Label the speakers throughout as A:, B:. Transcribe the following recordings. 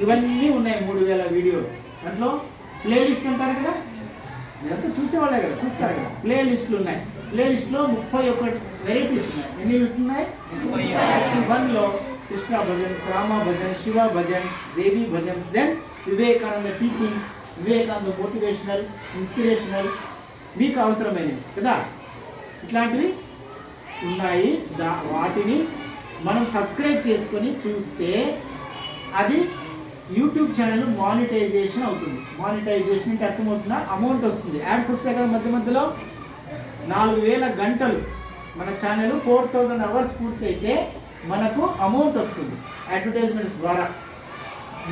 A: ఇవన్నీ ఉన్నాయి మూడు వేల వీడియోలు. దాంట్లో ప్లేలిస్ట్ అంటారు కదా? మీరంతా చూసేవాళ్ళే కదా చూస్తారు కదా. ప్లే లిస్టులు ఉన్నాయి. ప్లే లిస్ట్లో ముప్పై ఒకటి వెరైటీస్ ఉన్నాయి. ఎన్ని ఉన్నాయి? వన్లో Krishna bhajans Rama bhajans Shiva bhajans Devi bhajans then Vivekananda teachings Vivekananda motivational inspirational మీకు అవసరమైనవి కదా? ఇట్లాంటివి ఉన్నాయి. దా వాటిని మనం సబ్స్క్రైబ్ చేసుకొని చూస్తే అది యూట్యూబ్ ఛానల్ మానిటైజేషన్ అవుతుంది. మానిటైజేషన్ అంటే అర్థమవుతుందా? అమౌంట్ వస్తుంది. యాడ్స్ వస్తాయి కదా మధ్య మధ్యలో? నాలుగు వేల గంటలు. మన ఛానల్ ఫోర్ థౌజండ్ అవర్స్ పూర్తయితే మనకు అమౌంట్ వస్తుంది. అడ్వర్టైజ్మెంట్స్ ద్వారా.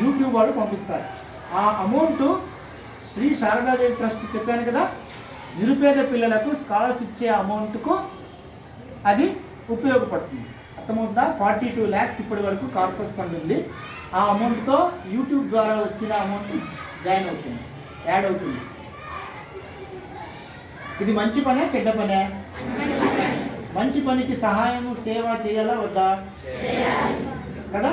A: యూట్యూబ్ వాళ్ళు పంపిస్తారు. ఆ అమౌంట్ శ్రీ శారదాదేవి ట్రస్ట్ చెప్పాను కదా? నిరుపేద పిల్లలకు స్కాలర్షిప్ ఇచ్చే అమౌంట్కు అది ఉపయోగపడుతుంది. అర్థమవుతుందా? ఫార్టీ టూ ల్యాక్స్ ఇప్పటి వరకు కార్పస్ ఫండ్ ఉంది. ఆ అమౌంట్తో యూట్యూబ్ ద్వారా వచ్చిన అమౌంట్ జాయిన్ అవుతుంది యాడ్ అవుతుంది. ఇది మంచి పనే చెడ్డ పనే? మంచి పనికి సహాయము సేవ చేయాలా వద్దా? కదా?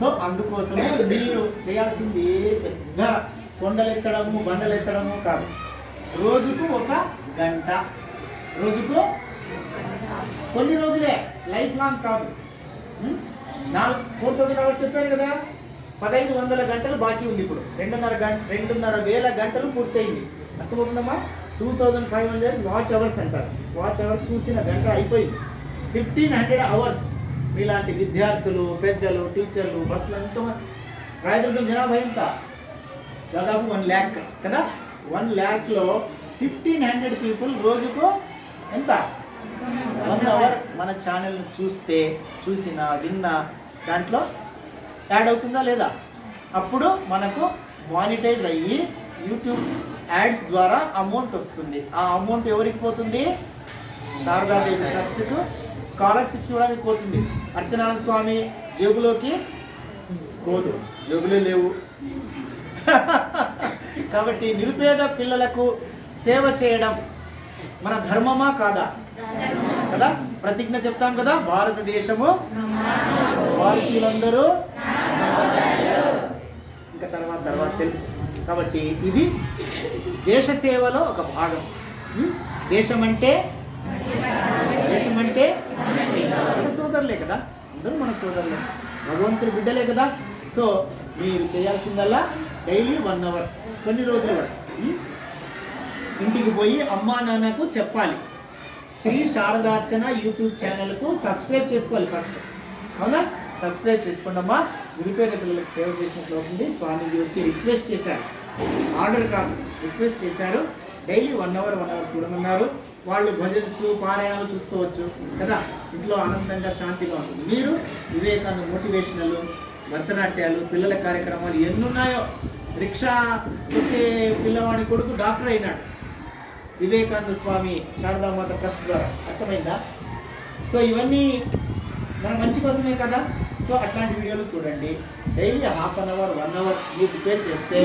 A: సో అందుకోసమే మీరు చేయాల్సింది పెద్ద కొండలెత్తడము బండలెత్తడము కాదు. రోజుకు ఒక గంట. రోజుకు కొన్ని రోజులే లైఫ్ లాంగ్ కాదు? నాలుగు ఫోర్ థౌసండ్ అవర్స్ చెప్పాను కదా. పదహైదు వందల గంటలు బాకీ ఉంది ఇప్పుడు. రెండున్నర గంట రెండున్నర వేల గంటలు పూర్తయింది. అర్థమవుతుందమ్మా? Two thousand five hundred watch hours అంటారు వాచ్ అవర్స్ చూసిన గంట అయిపోయింది. ఫిఫ్టీన్ హండ్రెడ్ అవర్స్ మీలాంటి విద్యార్థులు పెద్దలు టీచర్లు భక్తులు ఎంతోమంది. రాయదుర్గం జనాభా ఎంత? దాదాపు వన్ ల్యాక్ కదా? వన్ ల్యాక్లో ఫిఫ్టీన్ హండ్రెడ్ పీపుల్ రోజుకు ఎంత? వన్ అవర్ మన ఛానల్ని చూస్తే చూసిన విన్న దాంట్లో యాడ్ అవుతుందా లేదా? అప్పుడు మనకు మానిటైజ్ అయ్యి యూట్యూబ్ యాడ్స్ ద్వారా అమౌంట్ వస్తుంది. ఆ అమౌంట్ ఎవరికి పోతుంది? శారదాదేవి ట్రస్ట్కు స్కాలర్షిప్ ఇవ్వడానికి పోతుంది. అర్చనానంద స్వామి జేబులోకి పోదు. జేబులే లేవు. కాబట్టి నిరుపేద పిల్లలకు సేవ చేయడం మన ధర్మమా కాదా? కదా? ప్రతిజ్ఞ చెప్తాం కదా? భారతదేశము భారతీయులందరూ ఇంకా తర్వాత తర్వాత తెలుసు. కాబట్టి ఇది దేశ సేవలో ఒక భాగం. దేశం అంటే దేశం అంటే మన సోదరులే కదా? అందరూ మన సోదరులే. భగవంతుడి బిడ్డలే కదా? సో మీరు చేయాల్సిందల్లా డైలీ వన్ అవర్ కొన్ని రోజుల వరకు. ఇంటికి పోయి అమ్మా నాన్నకు చెప్పాలి. శ్రీ శారదార్చన యూట్యూబ్ ఛానల్కు సబ్స్క్రైబ్ చేసుకోవాలి ఫస్ట్. అవునా? సబ్స్క్రైబ్ చేసుకోండమ్మా. నిరుపేద పిల్లలకు సేవ చేసినట్లు అవుతుంది స్వామీజీ వచ్చి రిక్వెస్ట్ చేశారు. ఆర్డర్ కాదు రిక్వెస్ట్ చేశారు. Daily one hour one hour చూడమన్నారు. వాళ్ళు భజన్స్ పారాయణాలు చూసుకోవచ్చు కదా? ఇంట్లో ఆనందంగా శాంతిగా ఉంటుంది. మీరు వివేకాంద మోటివేషనల్ భరతనాట్యాలు పిల్లల కార్యక్రమాలు ఎన్నున్నాయో? రిక్షా తొక్కే పిల్లవాడి కొడుకు డాక్టర్ అయినాడు. వివేకానంద స్వామి శారదామాత ట్రస్ట్ ద్వారా. అర్థమైందా? సో ఇవన్నీ మన మంచి కోసమే కదా? సో అట్లాంటి వీడియోలు చూడండి. Daily half an hour one hour మీరు ప్రిపేర్ చేస్తే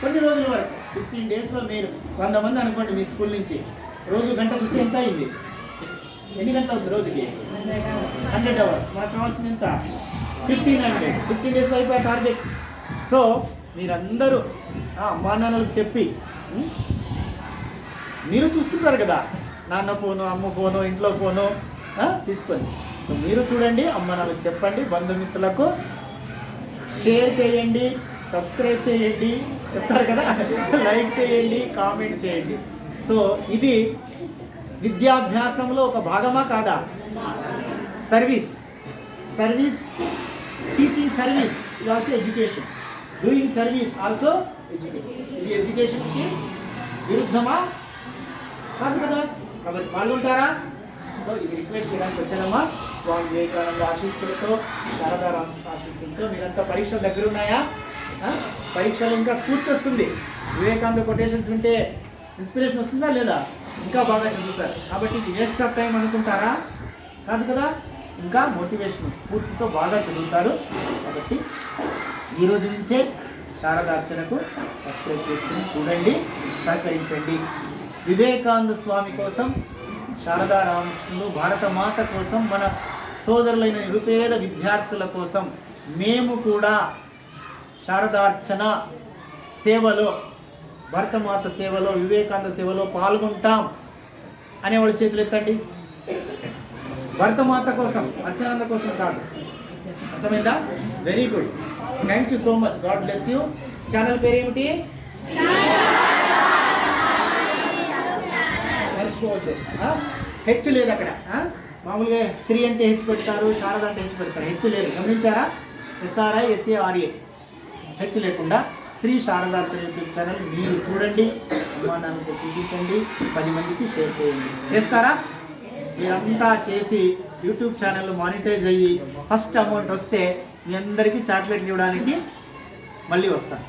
A: కొన్ని రోజుల వరకు ఫిఫ్టీన్ డేస్లో మీరు వంద మంది అనుకోండి మీ స్కూల్ నుంచి. రోజు గంట చూస్తే ఎంత అయింది? ఎన్ని గంటలు అవుతుంది రోజుకి? Hundred hours. మనకు కావాల్సింది ఎంత? Fifteen hundred. ఫిఫ్టీన్ డేస్ అయిపోయే టార్గెట్. సో మీరందరూ మా నాన్నలకు చెప్పి మీరు చూస్తుంటారు కదా నాన్న ఫోను అమ్మ ఫోను ఇంట్లో ఫోను తీసుకొని. మీరు చూడండి అమ్మ నాకు చెప్పండి బంధుమిత్రులకు షేర్ చేయండి సబ్స్క్రైబ్ చేయండి చెప్తారు కదా లైక్ చేయండి కామెంట్ చేయండి. సో ఇది విద్యాభ్యాసంలో ఒక భాగమా కాదా? సర్వీస్. సర్వీస్ టీచింగ్ సర్వీస్ ఇది also education. Doing service also education ఇది ఎడ్యుకేషన్కి విరుద్ధమా? కాదు కదా? కాబట్టి పాల్గొంటారా? సో ఇది రిక్వెస్ట్ చేయడానికి వచ్చానమ్మా. స్వామి వివేకానంద ఆశీస్సులతో శారదారాం ఆశీస్సులతో మీరంతా పరీక్షలు దగ్గర ఉన్నాయా? పరీక్షలు ఇంకా స్ఫూర్తి వస్తుంది వివేకానంద కొటేషన్స్ వింటే ఇన్స్పిరేషన్ వస్తుందా లేదా? ఇంకా బాగా చదువుతారు. కాబట్టి ఇది వేస్ట్ ఆఫ్ టైం అనుకుంటారా? కాదు కదా? ఇంకా మోటివేషన్ స్ఫూర్తితో బాగా చదువుతారు. కాబట్టి ఈరోజు నుంచే నుంచే శారదార్చనకు సబ్స్క్రైబ్ చేసుకుని చూడండి సహకరించండి. వివేకానంద స్వామి కోసం శారదా రామకృష్ణులు భారత మాత కోసం మన సోదరులైన నిరుపేద విద్యార్థుల కోసం మేము కూడా శారదార్చన సేవలో భరతమాత సేవలో వివేకానంద సేవలో పాల్గొంటాం అనేవాళ్ళు చేతులు ఎత్తండి. భరతమాత కోసం అర్చనాంద కోసం కాదు. అర్థమైందా? Very good thank you so much God bless you channel పేరు ఏమిటి తీసుకోవద్దు. హెచ్ లేదు అక్కడ. మామూలుగా శ్రీ అంటే హెచ్ పెడతారు శారద అంటే హెచ్ పెడతారు. హెచ్ లేదు. గమనించారా? ఎస్ఆర్ఐ ఎస్ఏఆర్ఏ. హెచ్ లేకుండా శ్రీ శారదార్చన యూట్యూబ్ ఛానల్ మీరు చూడండి అమ్మా చూపించండి పది మందికి షేర్ చేయండి. చేస్తారా? మీరంతా చేసి యూట్యూబ్ ఛానల్ మానిటైజ్ అయ్యి ఫస్ట్ అమౌంట్ వస్తే మీ అందరికీ చాక్లెట్ ఇవ్వడానికి మళ్ళీ వస్తాను.